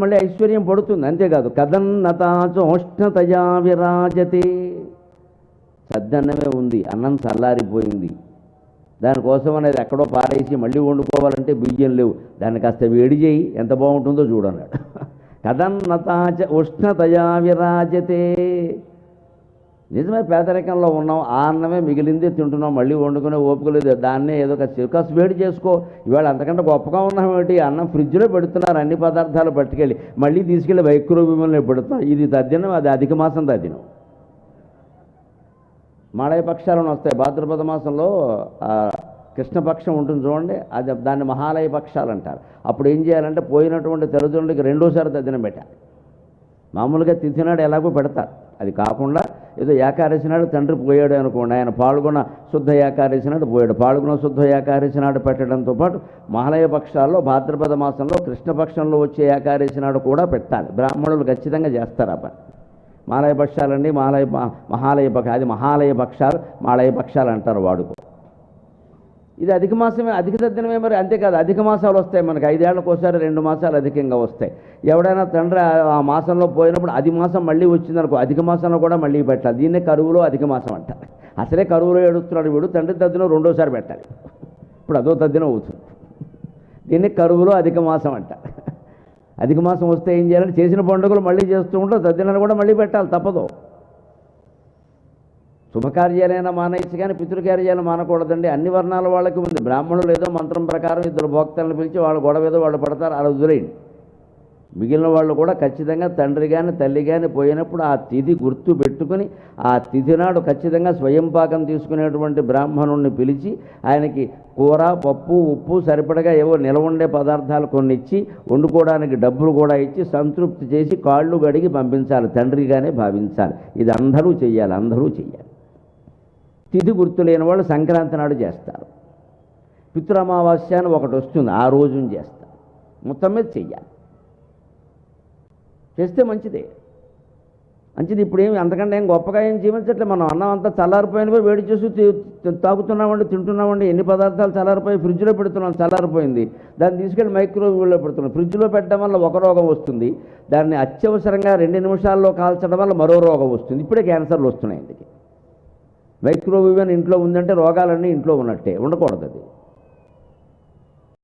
మళ్ళీ ఐశ్వర్యం పడుతుంది అంతేకాదు. కదన్నతాచోష్ణతయా విరాజతే. సద్దన్నమే ఉంది అన్నం చల్లారిపోయింది. దానికోసం అనేది ఎక్కడో పారేసి మళ్ళీ వండుకోవాలంటే బియ్యం లేవు. దాన్ని కాస్త వేడి చేయి ఎంత బాగుంటుందో చూడన్నాడు కదన్నతాచ ఉష్ణతయా విరాజతే. నిజమే పేదరికంలో ఉన్నాం ఆ అన్నమే మిగిలిందే తింటున్నాం మళ్ళీ వండుకునే ఓపిక లేదు దాన్నే ఏదో ఒక కాస్త వేడి చేసుకో. ఇవాళ అంతకంటే గొప్పగా ఉన్నాం ఏమిటి? అన్నం ఫ్రిడ్జ్లో పెడుతున్నారు అన్ని పదార్థాలు పట్టుకెళ్ళి. మళ్ళీ తీసుకెళ్ళి మైక్రోవేవ్లో పెడుతున్నారు. ఇది తద్దినం అది అధిక మాసం తద్దినం. మాళయ పక్షాలను వస్తాయి. భాద్రపద మాసంలో కృష్ణపక్షం ఉంటుంది చూడండి అది దాన్ని మహాలయ పక్షాలు అంటారు. అప్పుడు ఏం చేయాలంటే పోయినటువంటి తల్లిదండ్రులకి రెండోసారి తద్దినం పెట్టాలి. మామూలుగా తిథినాడు ఎలాగో పెడతారు. అది కాకుండా ఏదో ఏకాదశి నాడు తండ్రి పోయాడు అనుకోండి ఆయన పాల్గొన శుద్ధ ఏకాదశి నాడు పోయాడు. పాల్గొన శుద్ధ ఏకాదశి నాడు పెట్టడంతో పాటు మహాలయ పక్షాల్లో భాద్రపద మాసంలో కృష్ణపక్షంలో వచ్చే ఏకాదశి నాడు కూడా పెట్టాలి. బ్రాహ్మణులు ఖచ్చితంగా చేస్తారు ఆ పని. మాలయ పక్షాలండి మహాలయ మహాలయ పక్ష అది మహాలయ పక్షాలు మాలయ పక్షాలు అంటారు వాడుకో ఇది అధిక మాసమే అధిక తద్దినమే మరి అంతేకాదు అధిక మాసాలు వస్తాయి మనకి. ఐదేళ్ళకు ఒకసారి రెండు మాసాలు అధికంగా వస్తాయి. ఎవడైనా తండ్రి ఆ- మాసంలో పోయినప్పుడు అది మాసం మళ్ళీ వచ్చిందనుకో అధిక మాసంలో కూడా మళ్ళీ పెట్టాలి. దీన్నే కరువులో అధిక మాసం అంటారు. అసలే కరువులో ఏడుస్తున్నాడు వీడు తండ్రి తద్దినం రెండోసారి పెట్టాలి. ఇప్పుడు అదో తద్దినం అవుతుంది. దీన్ని కరువులో అధిక మాసం అంటారు. అధిక మాసం వస్తే ఏం చేయాలంటే చేసిన పండుగలు మళ్ళీ చేస్తూ ఉంటాం తద్దినాన్ని కూడా మళ్ళీ పెట్టాలి తప్పదు. శుభకార్యాలైనా మానేసి కానీ పితృకార్యాలు మానకూడదండి. అన్ని వర్ణాల వాళ్ళకి ఉంది. బ్రాహ్మణులు ఏదో మంత్రం ప్రకారం ఇద్దరు భోక్తలను పిలిచి వాళ్ళు గొడవ ఏదో వాళ్ళు పడతారు అలా వదిలేయండి. మిగిలిన వాళ్ళు కూడా ఖచ్చితంగా తండ్రి కానీ తల్లి కానీ పోయినప్పుడు ఆ తిథి గుర్తు పెట్టుకుని ఆ తిథి నాడు ఖచ్చితంగా స్వయం పాకం తీసుకునేటువంటి బ్రాహ్మణుణ్ణి పిలిచి ఆయనకి కూర పప్పు ఉప్పు సరిపడగా ఏవో నిలవ ఉండే పదార్థాలు కొన్ని ఇచ్చి వండుకోవడానికి డబ్బులు కూడా ఇచ్చి సంతృప్తి చేసి కాళ్ళు గడిగి పంపించాలి తండ్రిగానే భావించాలి. ఇది అందరూ చెయ్యాలి అందరూ చెయ్యాలి. తిథి గుర్తు లేని వాళ్ళు సంక్రాంతి నాడు చేస్తారు. పితృమావాస్య అని ఒకటి వస్తుంది ఆ రోజున చేస్తారు. మొత్తం మీద చెయ్యాలి. చేస్తే మంచిదే. మంచిది ఇప్పుడు ఏమి అంతకంటే ఏం గొప్పగా ఏం జీవించట్లే. మనం అన్నం అంతా చల్లారిపోయినవి వేడి చేసి తాగుతున్నామండి తింటున్నామండి ఎన్ని పదార్థాలు చల్లారిపోయి ఫ్రిడ్జ్లో పెడుతున్నాం చల్లారిపోయింది. దాన్ని తీసుకెళ్ళి మైక్రోవేవ్లో పెడుతున్నాం. ఫ్రిడ్జ్లో పెట్టడం వల్ల ఒక రోగం వస్తుంది. దాన్ని అత్యవసరంగా రెండు నిమిషాల్లో కాల్చడం వల్ల మరో రోగం వస్తుంది. ఇప్పుడే క్యాన్సర్లు వస్తున్నాయి ఇందుకు. మైక్రోవేవ్ అని ఇంట్లో ఉందంటే రోగాలన్నీ ఇంట్లో ఉన్నట్టే ఉండకూడదు అది